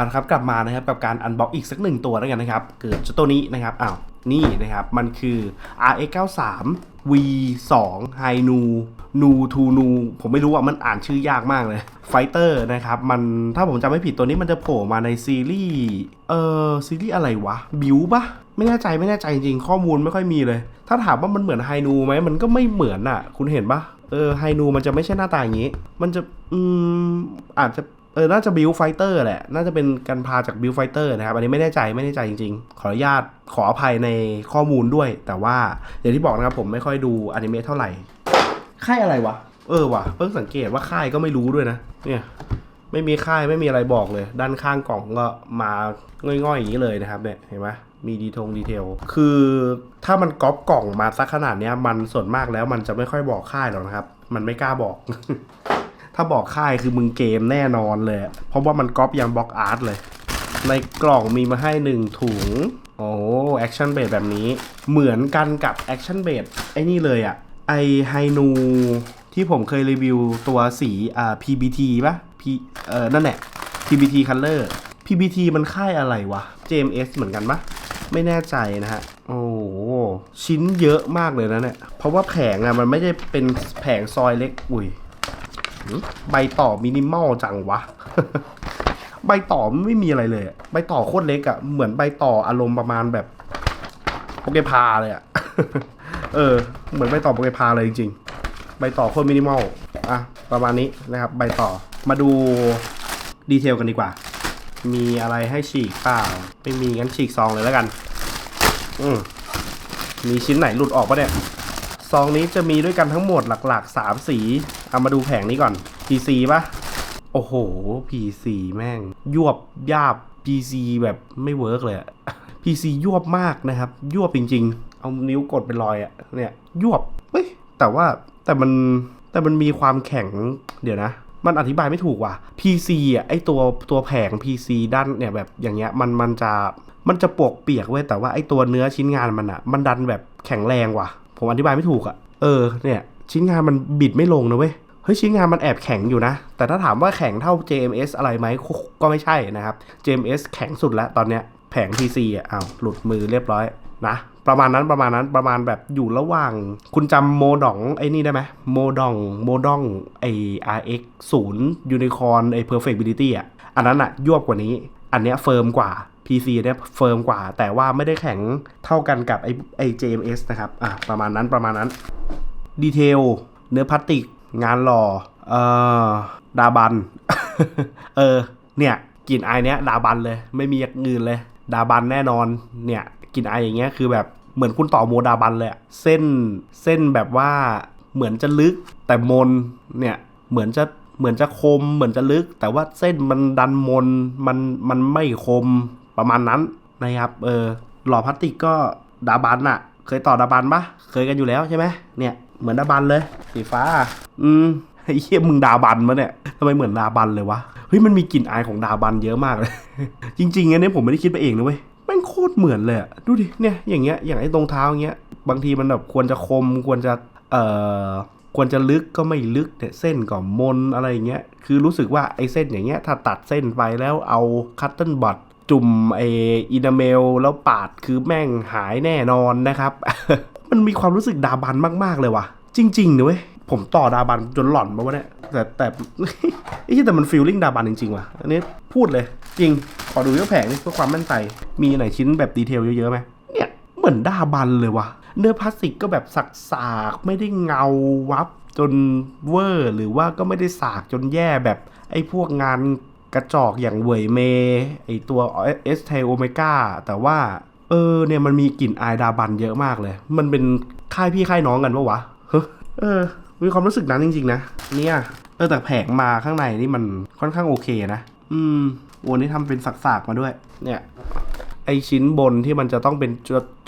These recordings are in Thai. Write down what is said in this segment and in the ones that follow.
เอาละครับกลับมานะครับกับการอันบ็อกอีกสักหนึ่งตัวแล้วกันนะครับ เกิดตัวนี้นะครับอ้าวนี่นะครับ มันคือ RX93 V2 Hi Nu Nu to Nu ผมไม่รู้อะมันอ่านชื่อยากมากเลยไฟเตอร์นะครับ มันถ้าผมจำไม่ผิดตัวนี้มันจะโผล่มาในซีรีส์ เออซีรีส์อะไรวะ บิวปะไม่แน่ใจไม่แน่ใจจริงข้อมูลไม่ค่อยมีเลย ถ้าถามว่ามันเหมือนไฮนูไหมมันก็ไม่เหมือนอะ คุณเห็นปะเออไฮนูมันจะไม่ใช่หน้าตาอย่างนี้ มันจะอืมอาจจะ เออ น่าจะบิวไฟเตอร์แหละ น่าจะเป็นการพาจากบิวไฟเตอร์นะครับ อันนี้ไม่แน่ใจ ไม่แน่ใจจริงๆ ขออนุญาต ขออภัยในข้อมูลด้วย แต่ว่าอย่างที่บอกนะครับผมไม่ค่อยดูอนิเมะเท่าไหร่ ค่ายอะไรวะ เออว่ะ เพิ่งสังเกตว่าค่ายก็ไม่รู้ด้วยนะ เนี่ย ไม่มีค่าย ไม่มีอะไรบอกเลย ด้านข้างกล่องก็มาง่อยๆอย่างนี้เลยนะครับเนี่ย เห็นไหมมีดีทงดีเทล คือถ้ามันก๊อปกล่องมาสักขนาดเนี้ยมันส่วนมากแล้วมันจะไม่ค่อยบอกค่ายหรอกนะครับ มันไม่กล้าบอก ถ้าบอกค่ายคือมึงเกมแน่นอนเลย เพราะว่ามันก๊อปยังบล็อกอาร์ตเลย ในกล่องมีมาให้หนึ่งถุง โอ้แอคชั่นเบดแบบนี้ เหมือนกันกับแอคชั่นเบดไอ้นี่เลยอะไอไฮนูที่ผมเคยรีวิวตัวสีอ่า PBT ป่ะ P เออนั่นแหละ PBT Color PBT มันค่ายอะไรวะ JMS เหมือนกันปะไม่แน่ใจนะฮะ โอ้ชิ้นเยอะมากเลยนะเนี่ย เพราะว่าแผงอะมันไม่ได้เป็นแผงซอยเล็ก อุ้ย ใบต่อมินิมอลจังวะ ใบต่อไม่มีอะไรเลย ใบต่อโคตรเล็กอะเหมือนใบต่ออารมณ์ประมาณแบบโปเกพาเลยอะ เออ เหมือนใบต่อโปเกพาเลยจริงๆ ใบต่อโคตรมินิมอล อะ ประมาณนี้นะครับ ใบต่อ มาดูดีเทลกันดีกว่า มีอะไรให้ฉีกเปล่า ไม่มีงั้นฉีกซองเลยแล้วกัน อืมมีชิ้นไหนหลุดออกปะเนี่ย ซองนี้จะมีด้วยกันทั้งหมดหลักๆ 3 สี เอามาดูแผงนี้ก่อน PC ปะโอ้โห PC แม่ง ยวบยาบ PC แบบไม่เวิร์กเลยอะ PC ยวบมากนะครับ ยวบจริง ๆ เอานิ้วกดเป็นรอยอะเนี่ย ยวบเฮ้ยแต่ว่าแต่มันแต่มันมีความแข็งเดี๋ยวนะ มันอธิบายไม่ถูกว่ะ PC อะไอตัวตัวแผง PC ด้านเนี่ยแบบอย่างเงี้ยมันมันจะมันจะปวกเปียกเว้ยแต่ว่าไอตัวเนื้อชิ้นงานมันอะมันดันแบบแข็งแรงว่ะ ผมอธิบายไม่ถูกอะเออ เนี่ย ชิ้นงานมันบิดไม่ลงนะเว้ย เฮ้ยชิ้นงานมันแอบแข็งอยู่นะ แต่ถ้าถามว่าแข็งเท่า JMS อะไรไหมก็ก็ไม่ใช่นะครับ JMS แข็งสุดแล้วตอนเนี้ยแผง PC อะอ้าวหลุดมือเรียบร้อยนะประมาณนั้นประมาณนั้นประมาณแบบอยู่ระหว่าง คุณจำโมดองไอ้นี่ได้ไหมโมดองโมดองไอ RX 0 Unicorn ไอ Perfectability อะอันนั้นอะยวบกว่านี้ อันเนี้ยเฟิร์มกว่า PC เนี่ยเฟิร์มกว่า แต่ว่าไม่ได้แข็งเท่ากันกับไอไอ JMS นะครับอะประมาณนั้นประมาณนั้นดีเทลเนื้อพลาสติก งานหล่อเอ่อดาบัน เออ เนี่ยกลิ่นไอเนี้ยดาบันเลย ไม่มีอย่างอื่นเลย ดาบันแน่นอน เนี่ยกลิ่นไออย่างเงี้ยคือแบบเหมือนคุณต่อโมดาบันเลยเส้นเส้นแบบว่าเหมือนจะลึกแต่มนเนี่ยเหมือนจะ เหมือนจะคมเหมือนจะลึก แต่ว่าเส้นมันดันมนมันมันไม่คมประมาณนั้นนะครับเออหล่อพลาสติกก็ดาบันอะเคยต่อดาบันปะเคยกันอยู่แล้วใช่ไหมเนี่ยเหมือนดาบันเลย สีฟ้า อืมไอ้เหี้ยมึงดาบันมะเนี่ยทำไมเหมือนดาบันเลยวะเฮ้ยมันมีกลิ่นอายของดาบันเยอะมากเลย จริงๆอันนี้ผมไม่ได้คิดไปเองนะเว้ยแม่งโคตรเหมือนเลยดูดิเนี่ยอย่างเงี้ยอย่างไอ้ตรงเท้าเงี้ยบางทีมันแบบควรจะคมควรจะเอ่อ ควรจะลึกก็ไม่ลึกเนี่ยเส้นก็มนอะไรเงี้ยคือรู้สึกว่าไอ้เส้นอย่างเงี้ยถ้าตัดเส้นไปแล้วเอาคัตเติลบอดจุ่มไออินาเมลแล้วปาดคือแม่งหายแน่นอนนะครับ มันมีความรู้สึกดาบันมาก ๆ เลยว่ะ จริงๆนะเว้ยผมต่อดาบันจนหล่อนมาวะเนี่ยแต่แต่ไอ้ที่แต่มันฟีลลิ่งดาบันจริง ๆ ว่ะ อันนี้พูดเลย จริง ขอดูยกแผงนี่เพื่อความมั่นใจ มีไหนชิ้นแบบดีเทลเยอะๆไหมเนี่ย เหมือนดาบันเลยว่ะ เนื้อพลาสติกก็แบบสักๆไม่ได้เงาวับจนเวอร์หรือว่าก็ไม่ได้สากจนแย่แบบไอ้พวกงานกระจอกอย่างเวยเม ไอตัวเอสเทโอเมกาแต่ว่า เออเนี่ยมันมีกลิ่นอายดาบันเยอะมากเลย มันเป็นค่ายพี่ค่ายน้องกันปะวะเฮ้ยเออ มีความรู้สึกนั้นจริงๆนะ เนี่ย เออแต่แผงมาข้างในนี่มันค่อนข้างโอเคนะ อืมโอ้นี่ทำเป็นสักๆมาด้วย เนี่ย อชิ้นบนที่มันจะต้องเป็น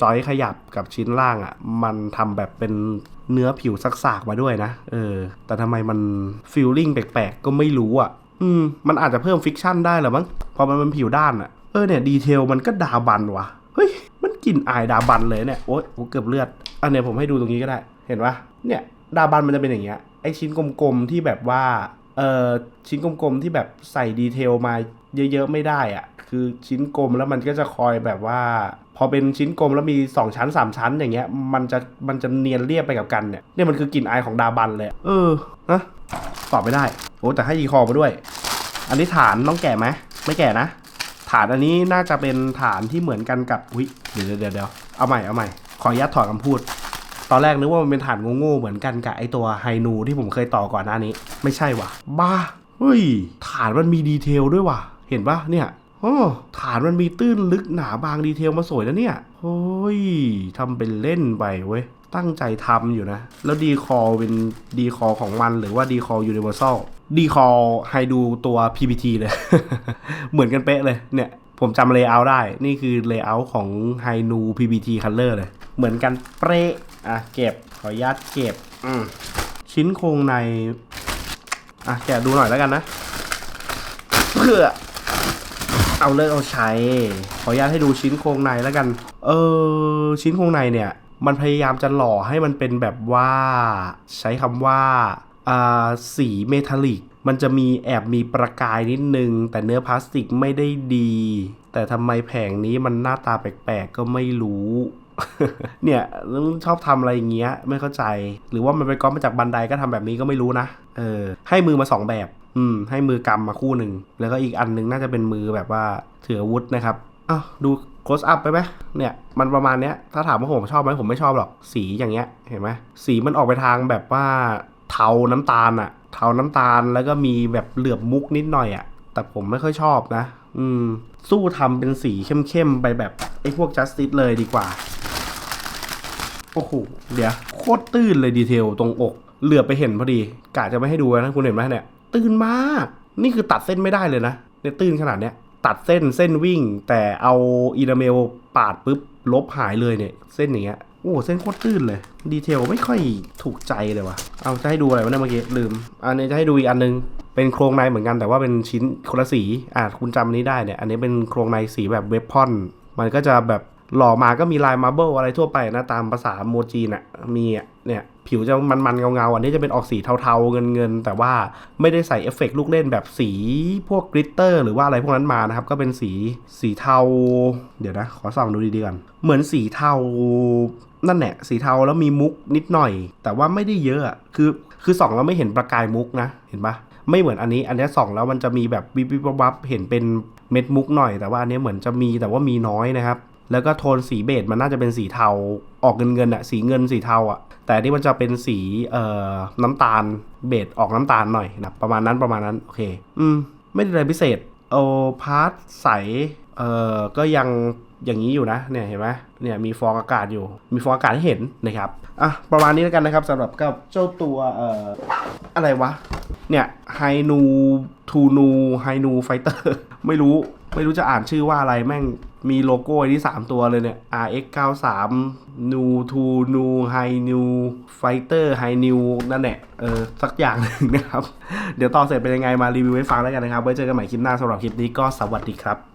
จอยขยับกับชิ้นล่างอะ่ะ มันทำแบบเป็นเนื้อผิวสักๆมาด้วยนะ เออ แต่ทำไมมันฟีลลิ่งแปลกๆ ก็ไม่รู้อะ่ะ อืม มันอาจจะเพิ่มฟิกชั่นได้หรอมั้ง พอมันเป็นผิวด้านอะ่ะ เออเนี่ยดีเทลมันก็ดาบันว่ะเฮ้ย มันกลิ่นอายดาบันเลยเนี่ย โอ๊ยโอ้เกือบเลือด อันเนี้ยผมให้ดูตรงนี้ก็ได้ เห็นปะเนี่ยดาบันมันจะเป็นอย่างเงี้ย ไอชิ้นกลมๆที่แบบว่า เออชิ้นกลมๆที่แบบใส่ดีเทลมาเยอะๆไม่ได้อะ คือชิ้นกลมแล้วมันก็จะคอยแบบว่า พอเป็นชิ้นกลมแล้วมี 2 ชั้น 3 ชั้นอย่างเงี้ย มันจะมันจะเนียนเรียบไปกับกันเนี่ยเนี่ยมันคือกลิ่นอายของดาบันเลย เออนะตอบไม่ได้โอ้แต่ให้ยีคอมาด้วย อันนี้ฐานต้องแก่ไหมไม่แก่นะ ฐานอันนี้น่าจะเป็นฐานที่เหมือนกันกับอุ้ยเดี๋ยวเดี๋ยวเดี๋ยวเอาใหม่เอาใหม่ขออนุญาตถอดคำพูด ตอนแรกนึกว่ามันเป็นฐานโง่ๆเหมือนกันกับไอตัวไฮนูที่ผมเคยต่อก่อนหน้านี้ ไม่ใช่ว่ะบ้าเฮ้ยฐานมันมีดีเทลด้วยว่ะเห็นปะเนี่ย โอ้ฐานมันมีตื้นลึกหนาบางดีเทลมาสวยนะเนี่ยเฮ้ยทำเป็นเล่นไปเว้ย ตั้งใจทำอยู่นะ แล้วดีคอเป็นดีคอของมันหรือว่าดีคอยูนิเวอร์แซลดีคอไฮดูตัว PPT เลย เหมือนกันเป๊ะเลยเนี่ยผมจำเลเยอร์ได้ นี่คือเลเยอร์ของ h i n u PBT Color เลย เหมือนกันเป๊ะ อะ เก็บ ขออนุญาตเก็บ อืมชิ้นโครงใน อะ แกะดูหน่อยแล้วกันนะเพื่อ เอาเลิกเอาใช้ ขออนุญาตให้ดูชิ้นโครงในแล้วกัน เออชิ้นโครงในเนี่ย มันพยายามจะหล่อให้มันเป็นแบบว่า ใช้คำว่าอ่าสีเมทัลลิก มันจะมีแอบมีประกายนิดนึง แต่เนื้อพลาสติกไม่ได้ดี แต่ทำไมแผงนี้มันหน้าตาแปลกๆก็ไม่รู้ เนี่ยชอบทำอะไรอย่างเงี้ย ไม่เข้าใจ หรือว่ามันไปก๊อปมาจากบันไดก็ทำแบบนี้ก็ไม่รู้นะ เออ ให้มือมาสองแบบ อืม ให้มือกำมาคู่หนึ่ง แล้วก็อีกอันหนึงน่าจะเป็นมือแบบว่าถืออาวุธนะครับอ้าวดู close up ไปไหมเนี่ย มันประมาณเนี้ย ถ้าถามว่าผมชอบไหมผมไม่ชอบหรอก สีอย่างเงี้ย เห็นไหมสีมันออกไปทางแบบว่าเทาน้ำตาลอะเทาน้ำตาล แล้วก็มีแบบเหลือบมุกนิดหน่อยอะแต่ผมไม่ค่อยชอบนะ อืม สู้ทำเป็นสีเข้มๆไปแบบไอ้พวก justice เลยดีกว่า โอ้โห เดี๋ยวโคตรตื้นเลยดีเทลตรงอก เหลือไปเห็นพอดีกะจะไม่ให้ดูนะคุณเห็นไหมเนี่ยตื้นมาก นี่คือตัดเส้นไม่ได้เลยนะเนี่ยตื้นขนาดเนี้ยตัดเส้นเส้นวิ่ง แต่เอาอีนาเมลปาดปุ๊บลบหายเลยเนี่ย เส้นอย่างเงี้ยโอ้เส้นโคตรตื้นเลย ดีเทลไม่ค่อยถูกใจเลยว่ะ เอาจะให้ดูอะไรวะเนี่ยเมื่อกี้ลืม อันนี้จะให้ดูอีกอันนึง เป็นโครงในเหมือนกันแต่ว่าเป็นชิ้นคนละสี อะคุณจำอันนี้ได้เนี่ย อันนี้เป็นโครงในสีแบบเวพอน มันก็จะแบบ หล่อมาก็มีลายมาร์เบิลอะไรทั่วไปนะตามภาษาโมจีน่ะมีอะเนี่ยผิวจะมันๆเงาๆอันนี้จะเป็นออกสีเทาๆเงินๆแต่ว่าไม่ได้ใส่เอฟเฟกต์ลูกเล่นแบบสีพวกกริตเตอร์หรือว่าอะไรพวกนั้นมานะครับ ก็เป็นสีสีเทา เดี๋ยวนะ ขอส่องดูดีๆก่อนเหมือนสีเทานั่นแหละสีเทาแล้วมีมุกนิดหน่อย แต่ว่าไม่ได้เยอะคือคือส่องแล้วไม่เห็นประกายมุกนะ เห็นปะไม่เหมือนอันนี้ อันนี้ส่องแล้วมันจะมีแบบวิบวิบวับเห็นเป็นเม็ดมุกหน่อยแต่ว่าอันนี้เหมือนจะมีแต่ว่ามีน้อยนะครับ แล้วก็โทนสีเบจมันน่าจะเป็นสีเทาออกเงินเงินอะสีเงินสีเทาอะแต่อันนี่มันจะเป็นสีเอ่อน้ำตาลเบจออกน้ำตาลหน่อยนะประมาณนั้นประมาณนั้นโอเค อืม ไม่ได้อะไรพิเศษโอพาร์ทใสเอ่อก็ยังอย่างนี้อยู่นะเนี่ยเห็นไหมเนี่ยมีฟองอากาศอยู่ มีฟองอากาศให้เห็นนะครับอะประมาณนี้แล้วกันนะครับสำหรับกับเจ้าตัวเอ่ออะไรวะเนี่ยไฮนูทูนูไฮนูไฟเตอร์ไม่รู้ ไม่รู้จะอ่านชื่อว่าอะไรแม่งมีโลโก้ไอ้ที่3ตัวเลยเนี่ย RX 93 Nu To new High New Fighter High New นั่นแหละ เออ สักอย่างหนึ่งนะครับ เดี๋ยวต่อเสร็จเป็นยังไงมารีวิวให้ฟังแล้วกันนะครับ ไว้เจอกันใหม่คลิปหน้าสำหรับคลิปนี้ก็สวัสดีครับ